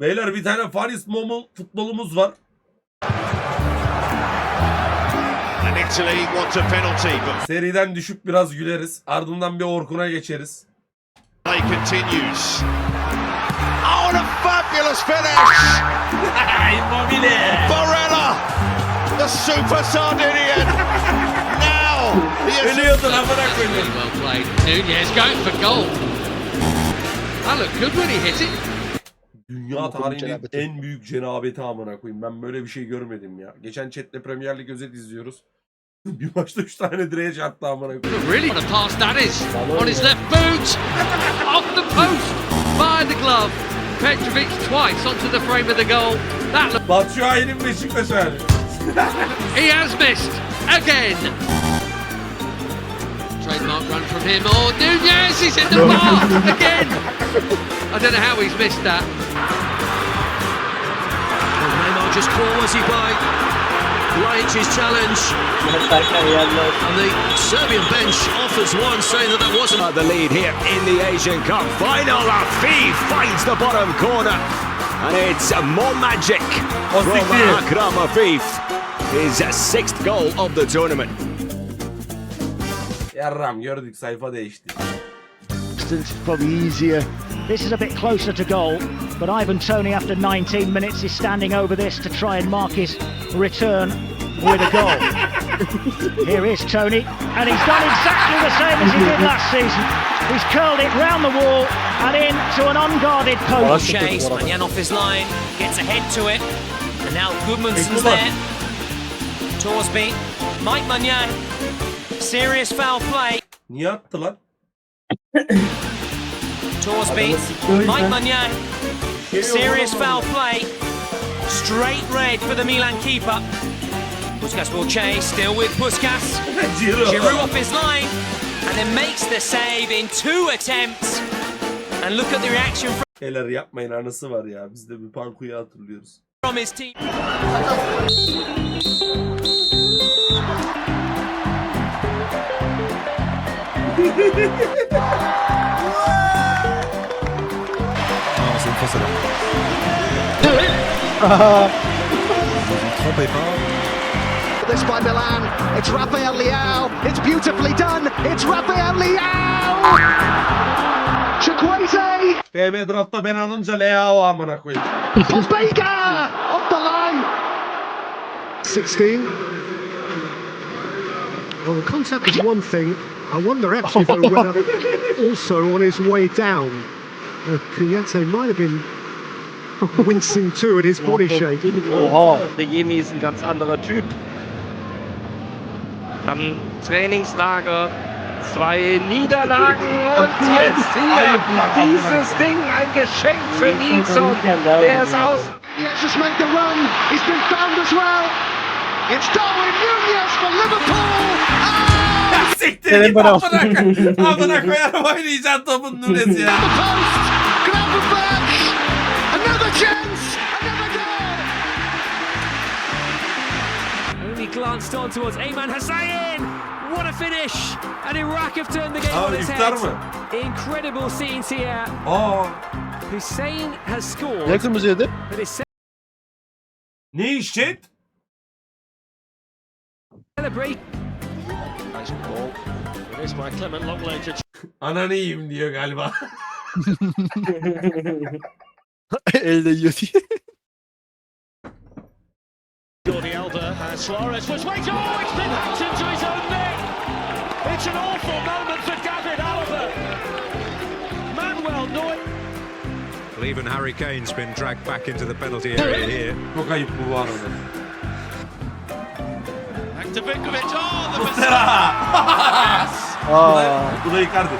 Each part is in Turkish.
Beyler bir tane Faris Momul futbolumuz var. Seriden düşüp biraz güleriz. Ardından bir Orkun'a geçeriz. play continues. Oh, and a fabulous finish! Immobile. Barella, the super Sardinian. now, the Ölüyordun amına. Really well played. Nunez going for goal. That looked good when he hit it. Dünya tarihinin cenabeti. en büyük cenabeti amına koyayım. Ben böyle bir şey görmedim ya. Geçen chatle Premier Lig özet izliyoruz. bir maçta 3 tane direğe çarptı amına koyayım. Really what a pass that is. On his left boot. Off the post. By the glove. Petrovic twice onto the frame of the goal. That. Batshuayi'nin Beşiktaş hali. He has missed. Again. Trademark run from him. Oh, Nunez, he's in the bar. Again. I don't know how he's missed that. Neymar just claws he by Lajic's challenge. And the Serbian bench offers one, saying that that wasn't the lead here in the Asian Cup final. Afif finds the bottom corner. And it's more magic oh, from siktir. Akram Afif. His sixth goal of the tournament. Yarram gördük sayfa değişti. distance is probably easier. This is a bit closer to goal, but Ivan Tony, after 19 minutes, is standing over this to try and mark his return with a goal. Here is Tony, and he's done exactly the same as he did last season. He's curled it round the wall and in to an unguarded post. Chase, Manyan off his line, gets ahead to it, and now Goodmanson's Hey, there. Torsby, Mike Manyan, serious foul play. Niye attı lan? Torsby, Mike Manyan, serious foul play. Straight red for the Milan keeper. Puskas will chase, still with Puskas. Giroud off his line, and then makes the save in two attempts. And look at the reaction Beyler yapmayın anısı var ya. Biz de bir Panku'yu hatırlıyoruz. from his team. This by Milan. It's Rafael Leao. It's beautifully done. It's Rafael Leao. Chukwueze. FM draftta ben alınca Leao amına koyayım. Pompega off the line. 16. Well, the concept is one thing. I wonder actually though whether also on his way down, uh, Kuyete might have been wincing too at his body shape. Oha, der Jemi ist ein ganz anderer Typ. Am Trainingslager zwei Niederlagen und jetzt hier dieses Ding, ein Geschenk für Nilsson. Der ist aus. Just made the run. He's been found as well. It's Darwin Nunez for Liverpool. Ah, Siktir git amına koyarım oynayacaksın topun Nunes ya. Glanced on towards Ayman Hussein. What a finish! And Iraq have turned the game Aa on its head. mı? Incredible scenes here. Aa. Hussein has scored, Ne kırmızı yedi? Ne iş chat? celebration Nice ball. It is by Clement Longley to Ananı yiyeyim diyor galiba. Elde yiyor diye. Jordi Alba has Suarez was waiting. Oh, it's been hacked into his own net. It's an awful moment for David Alaba. Manuel Neuer. Well, even Harry Kane's been dragged back into the penalty area here. Çok ayıp bu bu arada. Back to Vinkovic. Oh, the Muslera! bu da, bu da Icardi.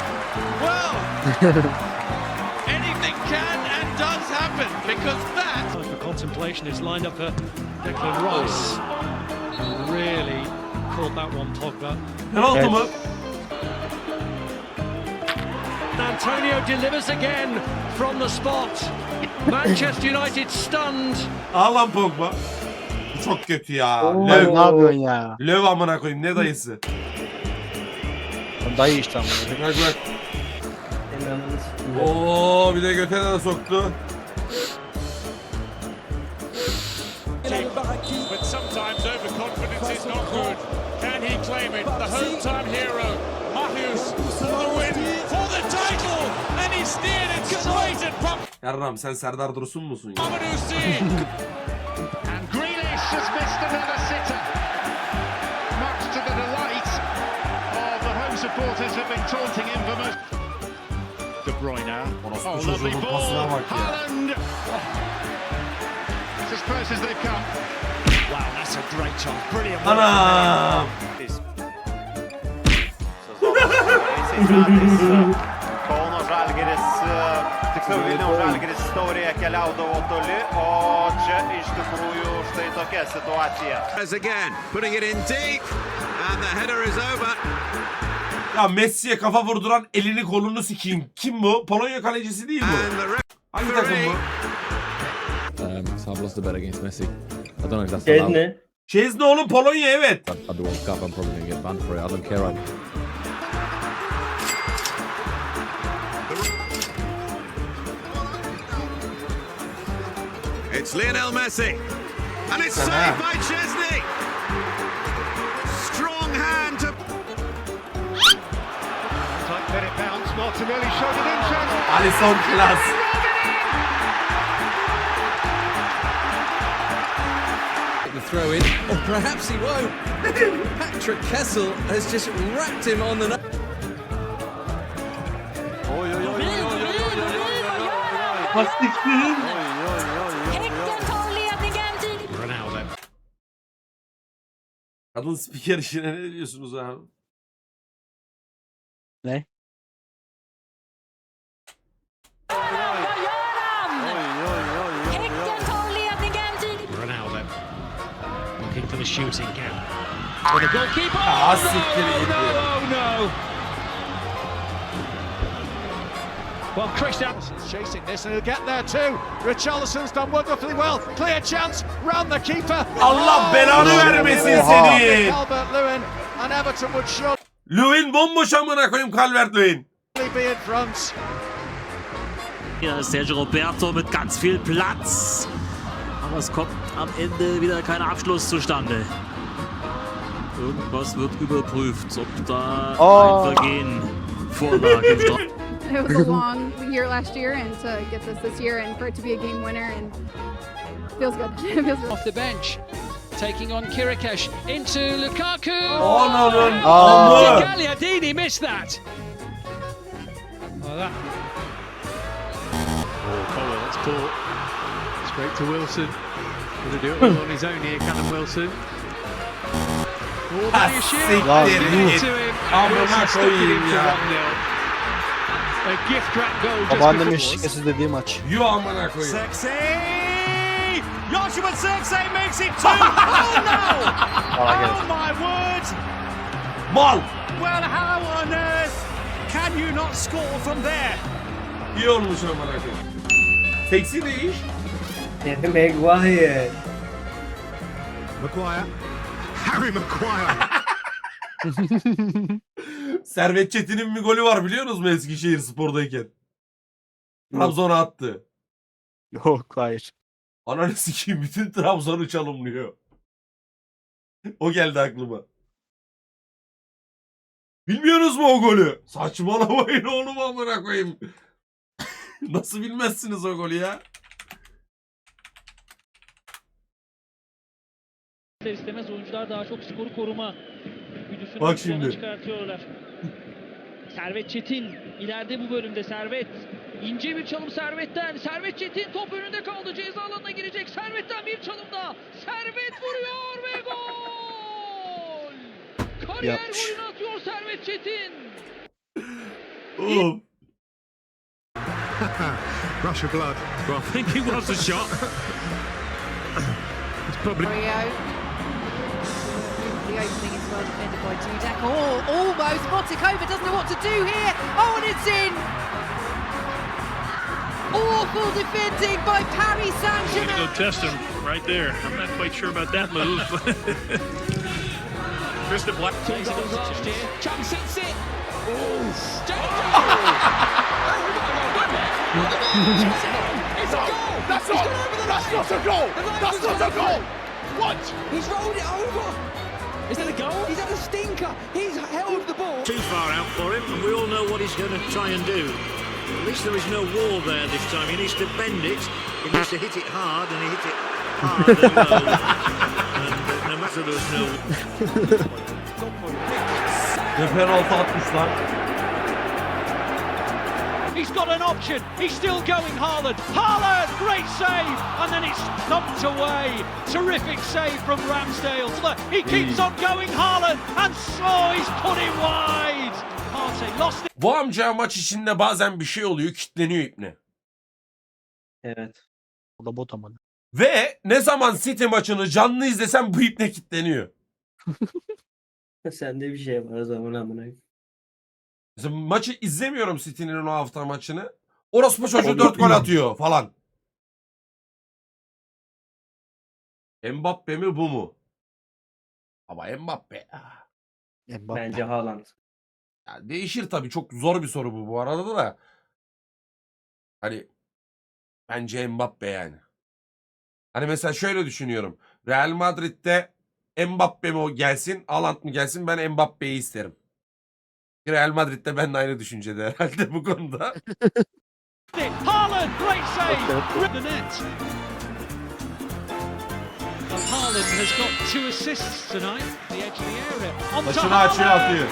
Well, anything can and does happen because that Time for contemplation is lined up for Declan Rice. Really caught that one, Pogba. Penaltı mı? Antonio delivers again from the spot. Manchester United stunned. Al lan Pogba. Bu çok kötü ya. Ne Löv. yapıyorsun ya? Löv amına koyayım ne dayısı. Dayı işte ama. Bak bak. Oo bir de götüne de soktu. Confidence is not good. Can he claim it? The home time hero, Matthews, for the win, for the title, and he steered it straight at Pop. Yarram sen Serdar Dursun musun ya? And Grealish has missed another sitter. Much to the delight of the home supporters who've been taunting him for most. De Bruyne. Orospu Oh, lovely ball. pasına bak. Haaland. Oh. Anam. Kauno Žalgiris tiksliau Vilniaus Žalgiris istorija keliaudavo toli, o čia iš tikrųjų štai tokia situacija. As again, putting it in deep, and the header is over. Ya Messi'ye kafa vurduran elini kolunu sikeyim. Kim bu? Polonya kalecisi değil ref- Hangi takım bu? Um, so I've lost a bet against Messi. I don't know if that's allowed. ne? Şezne oğlum Polonya evet. At the World Cup, I'm probably going to get banned for it. I don't care. I, It's Lionel Messi. And it's saved by Chesney. Strong hand to Tight let it bounce. Martinelli showed an interest. Alisson klas. Throw in, or perhaps he won't. Patrick Kessel has just wrapped him on the. nose. Kadın spiker işine ne diyorsunuz abi? Ronaldo shooting gap. For the goalkeeper. Ah, Oh, no, git no, oh, no. Well, Christiansen's chasing this and he'll get there too. Richarlison's done wonderfully well. Clear chance round the keeper. Allah Oh, belanı no. vermesin Oha. senin. Albert Lewin and Everton would surely Lewin bomboş amına koyayım Calvert Lewin. be in front. Hier ist Sergio Roberto mit ganz viel Platz. Aber es kommt am Ende wieder kein Abschluss zustande. Irgendwas wird überprüft, ob da ein Vergehen vorlag im Straf It was a long year last year, and to get this this year and for it to be a game winner, and feels good. Feels good. Off the bench. Taking on Kirikesh into Lukaku. Ananın Oh, amı. Gagliardini missed that. Well, that Oh, Cole, that's caught. Straight to Wilson. Going to do it all on his own here, Callum Wilson. Oh, Ha, there you shoot. siktir git. to him. Amına Wilson stuck it in for ya. 1-0. A gift wrap goal just Babaannemin before. şikesi dediği maç. Yo amına koyayım. Sexy! Joshua Sexy makes it two! oh no! Oh my word! Mal. Well, how on earth can you not score from there? İyi olmuş amına koyayım. Seksi de iyi. Maguire. Maguire. Harry Maguire. Servet Çetin'in bir golü var biliyor musunuz mu Eskişehir Spor'dayken? Trabzon'a attı. Yok hayır. Ananı sikeyim bütün Trabzon'u çalımlıyor. o geldi aklıma. Bilmiyorsunuz mu o golü? Saçmalamayın oğlum amına koyayım. Nasıl bilmezsiniz o golü ya? İster istemez oyuncular daha çok skoru koruma güdüsünü Bak şimdi. çıkartıyorlar. Servet Çetin ileride bu bölümde Servet. ince bir çalım Servet'ten. Servet Çetin top önünde kaldı. Ceza alanına girecek. Servet'ten bir çalım daha. Servet vuruyor ve gol! Kariyer Yapmış. golünü atıyor Servet Çetin. Oğlum. Rush of blood. Well, I think it was a shot. it's probably Rio. The opening is well defended by Dudek. Oh, almost. Motikova doesn't know what to do here. Oh, and it's in. Awful defending by Paris Saint-Germain. Go test him right there. I'm not quite sure about that move. Mr. Black. Plays it last year. Chum sits it. It's a goal! That's not, that's not a goal! That's not a goal! What? He's rolled it over! A stinker. He's held the ball. Too far out for him, and we all know what he's going to try and do. At least there is no wall there this time. He needs to bend it. He needs to hit it hard, and he hit it hard and low. and uh, no matter there's no Ne penaltı atmışlar. He's got an option. He's still going, Haaland. Haaland, great save, and then it's knocked away. Terrific save from Ramsdale. He keeps on going, Haaland, and so he's put it wide. Partey lost it. Bu amca maç içinde bazen bir şey oluyor kitleniyor ipne. Evet. O da bot ama. Ve ne zaman City maçını canlı izlesem bu ipne kitleniyor. Sende bir şey var o zaman amına. Mesela maçı izlemiyorum City'nin o hafta maçını. Orospu çocuğu 4 gol atıyor falan. Mbappe mi bu mu? Ama Mbappe. ah. Bence Haaland. Ya değişir tabii. Çok zor bir soru bu bu arada da. Hani bence Mbappe yani. Hani mesela şöyle düşünüyorum. Real Madrid'de Mbappe mi o gelsin, Haaland mı gelsin? Ben Mbappe'yi isterim. Real Madrid'de ben de aynı düşüncede herhalde bu konuda. Haaland, great save. The net. And Haaland has got two assists tonight. The edge of the area. On to Başını açıyor Haaland. atıyor. 4-1.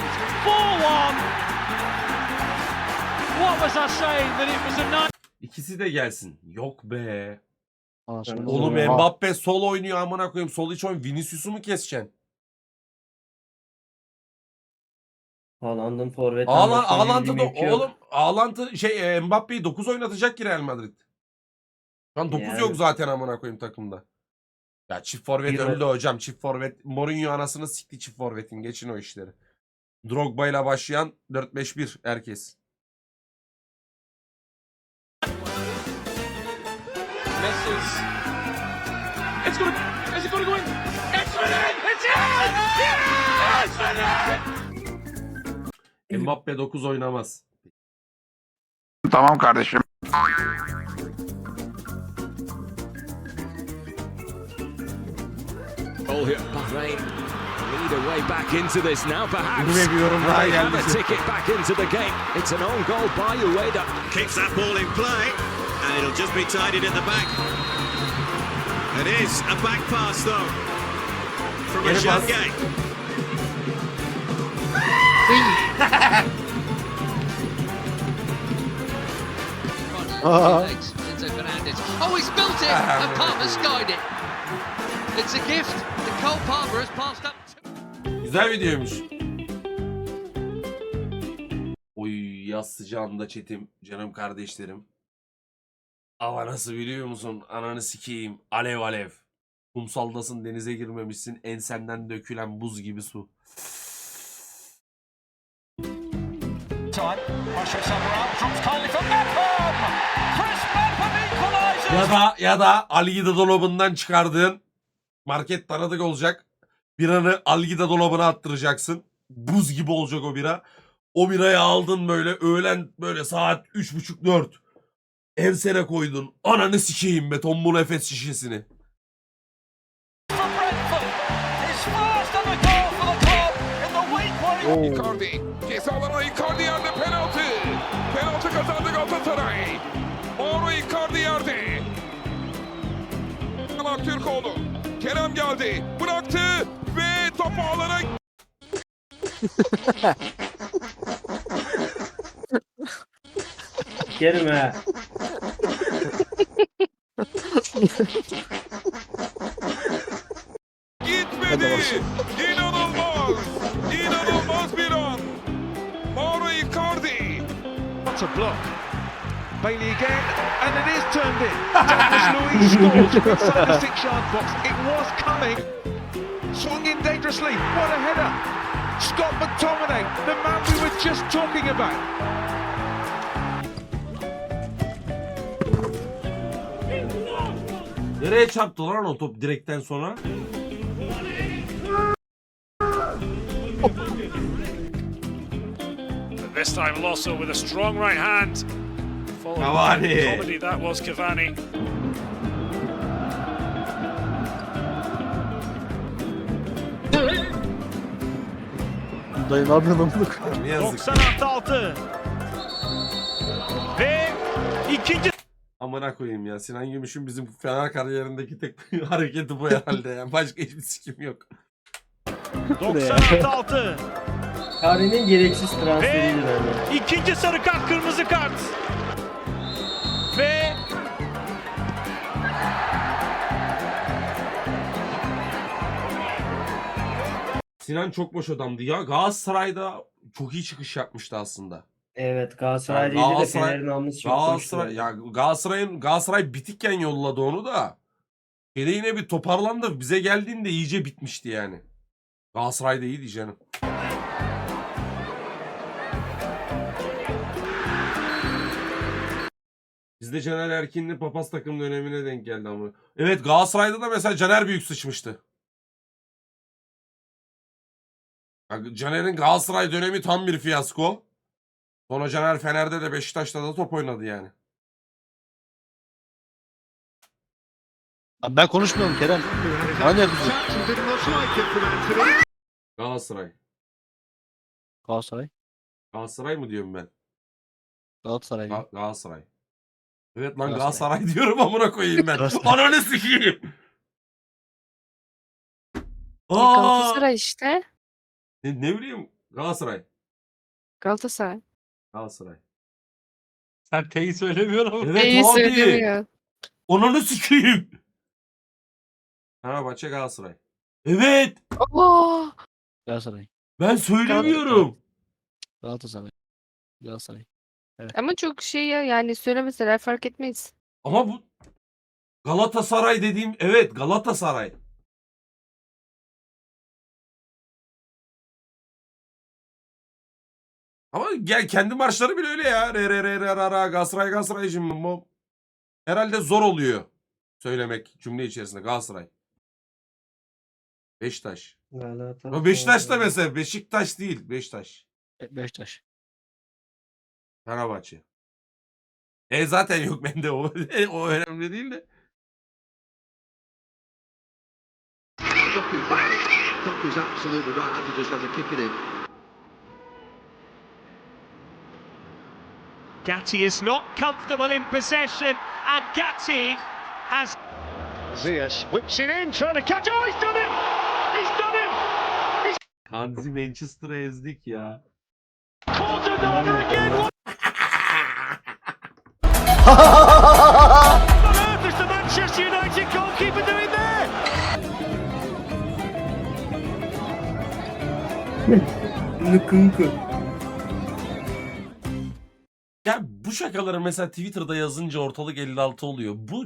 What was I saying that it was a night? İkisi de gelsin. Yok be. Oğlum. Mbappe sol oynuyor amına koyayım. Sol iç oyun Vinicius'u mu keseceksin? Haaland'ın forvet. Ağlan, Ağlantı da oğlum Ağlantı şey e, Mbappe'yi 9 oynatacak ki Real Madrid. Şu an 9 Yani. yok zaten amına koyayım takımda. Ya çift forvet Bir öldü hocam. Çift forvet. Mourinho anasını sikti çift forvetin. Geçin o işleri. Drogba ile başlayan 4-5-1 herkes. Messi's. It's gonna. Is it gonna go in? It's in! It's in! Yes! It's in! Mbappe 9 oynamaz. Tamam kardeşim. All here, Bahrain lead a way back into this now, perhaps. Yine bir yorum daha They have geldi. a ticket back into the game. It's an own goal by Ueda. keeps that ball in play, and it'll just be tidied at the back. It is a back pass though from Geri pas. Ashangay. Enzo Fernandez. Oh, he's built it, and Palmer skied it. It's a gift. The Cole Palmer has passed up. Güzel videoymuş. Oy yaz sıcağında çetim canım kardeşlerim. Hava nasıl biliyor musun? Ananı sikeyim. Alev alev. Kumsaldasın denize girmemişsin. Ensenden dökülen buz gibi su. Time. Pressure somewhere out. Drops kindly from Beckham! Chris Beckham equalises! Ya da ya da Algida dolabından çıkardığın market tanıdık olacak. Biranı Algida dolabına attıracaksın. Buz gibi olacak o bira. O birayı aldın böyle öğlen böyle saat 3.30-4. Ensene koydun. Ananı sikeyim be tombul Efes şişesini. For for. Icardi. Ceza alana Icardi Kenan Türkoğlu. Kerem geldi. Bıraktı ve topu alana Gelme. gitmedi. İnanılmaz. İnanılmaz bir an. Mauro Icardi. What a block. Bailey again, and it is turned in. Douglas Luiz scores from inside the six-yard box. It was coming. Swung in dangerously. What a header. Scott McTominay, the man we were just talking about. Nereye çarptı lan o top direkten sonra? This time Losso with a strong right hand. Cavani. comedy that was Cavani. Dayı ne yapıyorsun amına Ne yazık. 90 artı 6. Ve ikinci Amına koyayım ya. Sinan Gümüş'ün bizim Fener kariyerindeki tek hareketi bu herhalde ya. Başka hiçbir sikim yok. 90 artı 6. Tarihin gereksiz transferiydi bence. ikinci sarı kart kırmızı kart. Sinan çok boş adamdı ya. Galatasaray'da çok iyi çıkış yapmıştı aslında. Evet Galatasaray Yani değildi de Galatasaray- Fener'in alması çok Galatasaray ya Galatasaray'ın Galatasaray bitikken yolladı onu da. Gene yine bir toparlandı. Bize geldiğinde iyice bitmişti yani. Galatasaray da iyiydi canım. Bizde Caner Erkin'li papaz takım dönemine denk geldi ama. Evet Galatasaray'da da mesela Caner büyük sıçmıştı. Caner'in Galatasaray dönemi tam bir fiyasko. Sonra Caner Fener'de de Beşiktaş'ta da top oynadı yani. Abi ben konuşmuyorum Kerem. Bana ne yapıyorsun? Galatasaray. Galatasaray. Galatasaray mı diyorum ben? Galatasaray. Ga- Galatasaray. Evet lan Galatasaray. Galatasaray diyorum amına koyayım ben. Galatasaray. Ananı sikeyim. Aa! Galatasaray işte. Ne, ne bileyim Galatasaray. Galatasaray. Galatasaray. Sen T'yi söylemiyorum ama. Evet İyi abi. söylemiyor. Ananı sikeyim. Fenerbahçe Galatasaray. Evet. Oo. Galatasaray. Ben söylemiyorum. Galatasaray. Galatasaray. Ama çok şey ya yani söylemeseler fark etmeyiz. Ama bu Galatasaray dediğim evet Galatasaray. Ama gel kendi marşları bile öyle ya. Re re re re ra ra Galatasaray Galatasaray şimdi bu herhalde zor oluyor söylemek cümle içerisinde Galatasaray. Beşiktaş. Galatasaray. O Beşiktaş da mesela Beşiktaş değil Beşiktaş. Be- Beşiktaş. Fenerbahçe. E zaten yok bende o. o önemli değil de. is absolutely right. Andy just has a kick it in. Gatti is not comfortable in possession and Gatti has Ziyech whips it in, trying to catch. Oh, he's done it! He's done it! He's... Kanzi Manchester'ı ezdik ya. Caught another again! What on earth is the Manchester United goalkeeper doing there? Ya bu şakaları mesela Twitter'da yazınca ortalık 56 oluyor. Bu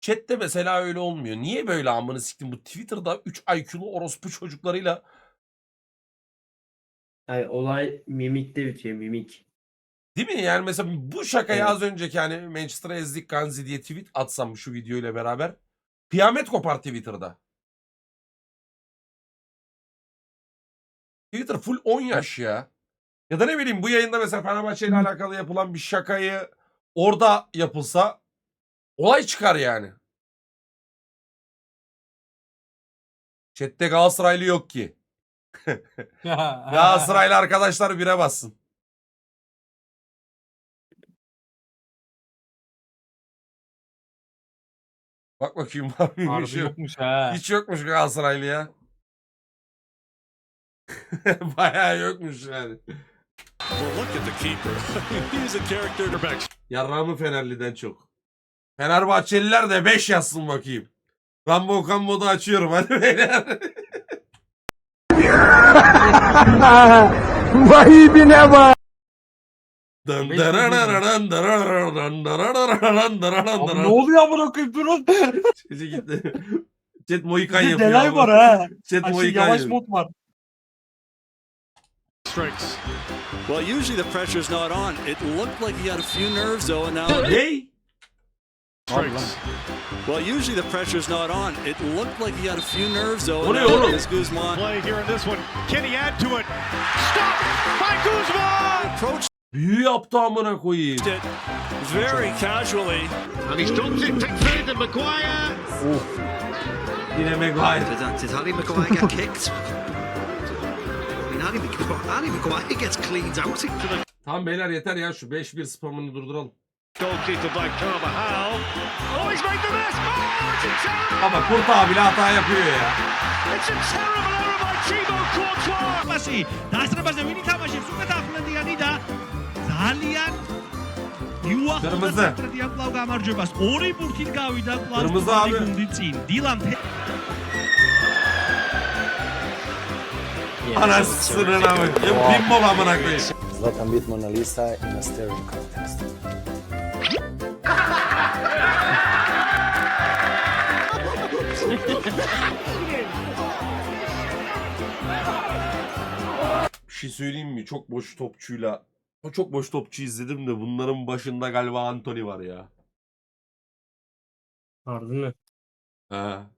chatte mesela öyle olmuyor. Niye böyle amını siktim bu Twitter'da 3 IQ'lu orospu çocuklarıyla Ay, olay mimikte bitiyor mimik. değil mi? Yani mesela bu şakayı Evet. az önceki hani Manchester'a ezdik Ganzi diye tweet atsam şu videoyla beraber kıyamet kopar Twitter'da. Twitter full 10 yaş ya. Ya da ne bileyim bu yayında mesela Fenerbahçe ile alakalı yapılan bir şakayı orada yapılsa olay çıkar yani. Chat'te Galatasaraylı yok ki. Galatasaraylı arkadaşlar bire bassın. Bak bakayım var mıymış Harbi yok. yokmuş ha. Hiç yokmuş Galatasaraylı ya. Bayağı yokmuş yani. Yarrağımı Fenerli'den çok. Fenerbahçeliler de 5 yazsın bakayım. Rambo Kambo'da açıyorum hadi beyler. Bak. Darararan darararan darararan Abi ne oluyor amına koyayım durun. Sesi gitti. Chat de yapıyor. delay var ha. Chat Moikan yavaş yapıyor. mod var. Strikes. Well, usually the pressure's not on. It looked like he had a few nerves though, and now Hey! strikes. Well, usually the pressure's not on. It looked like he had a few nerves though, O and now oğlum? it's Guzman. Play here in this one. Can he add to it? Stop by Guzman! Approached Büyü yaptı amına koyayım. it very casually. And he's dropped it, picked through to Maguire. Yine Maguire. Did, that, did Harry Maguire get kicked? I mean, Tamam beyler yeter ya şu 5-1 spamını durduralım. Goalkeeper by Carvajal. Oh, he's made the best. Oh, it's a terrible, Ama Kurt abi bile hata yapıyor ya. it's a terrible error by Thibaut Courtois. Masih. Taas na ba sa Winnie Tamashev? Suka ta Finlandia nida. Zalian. Juha Kırmızı. Tretiak lauga marjubas. Ori burkin gawida. Kırmızı abi. Dilan Anasının amı. Ya pinball amına koyayım. Zlatan beat Mona Lisa in a staring contest. Bir şey söyleyeyim mi? Çok boş topçuyla o çok boş topçu izledim de bunların başında galiba Anthony var ya. Harbi mi? Ha.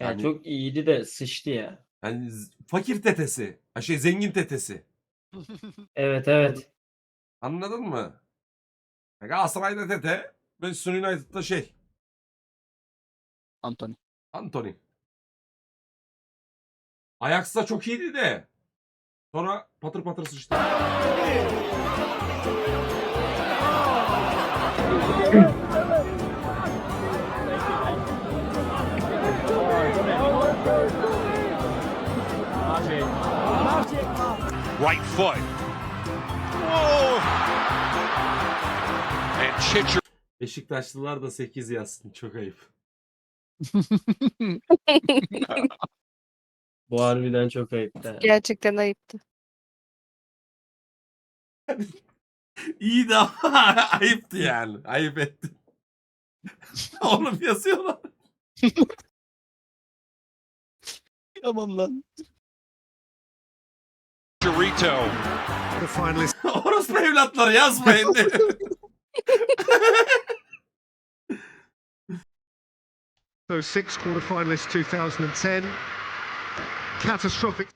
Yani, Yani- çok iyiydi de sıçtı ya. Yani z- fakir tetesi. Ha şey zengin tetesi. Evet evet. Anladın mı? Ya Galatasaray'da tete, Manchester United'da şey. Anthony. Anthony. Ajax'ta çok iyiydi de. Sonra patır patır sıçtı. Right foot. Oh! And Chicher. Beşiktaşlılar da 8 yazsın. Çok ayıp. Bu harbiden çok ayıp. da. Gerçekten ayıptı. İyiydi ama ayıptı yani. Ayıp etti. Oğlum yazıyorlar. Tamam lan. Chirito. Orospu evlatları yazmayın. So six quarter-finalists 2010. Catastrophic.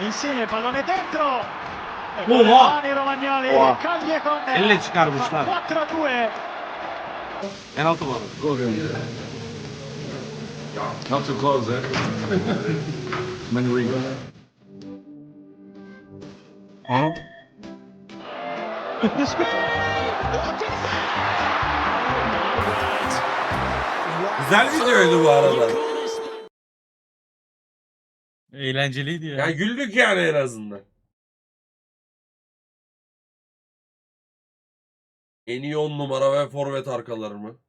Insigne, pallone dentro. Con le mani Romagnoli Oha. coglie con Elle çıkarmışlar. 4-2. Penaltı var. Not too close, eh? Manurigo. Huh? Güzel videoydu bu arada. Eğlenceliydi ya. Ya güldük yani en azından. En iyi 10 numara ve forvet arkaları mı?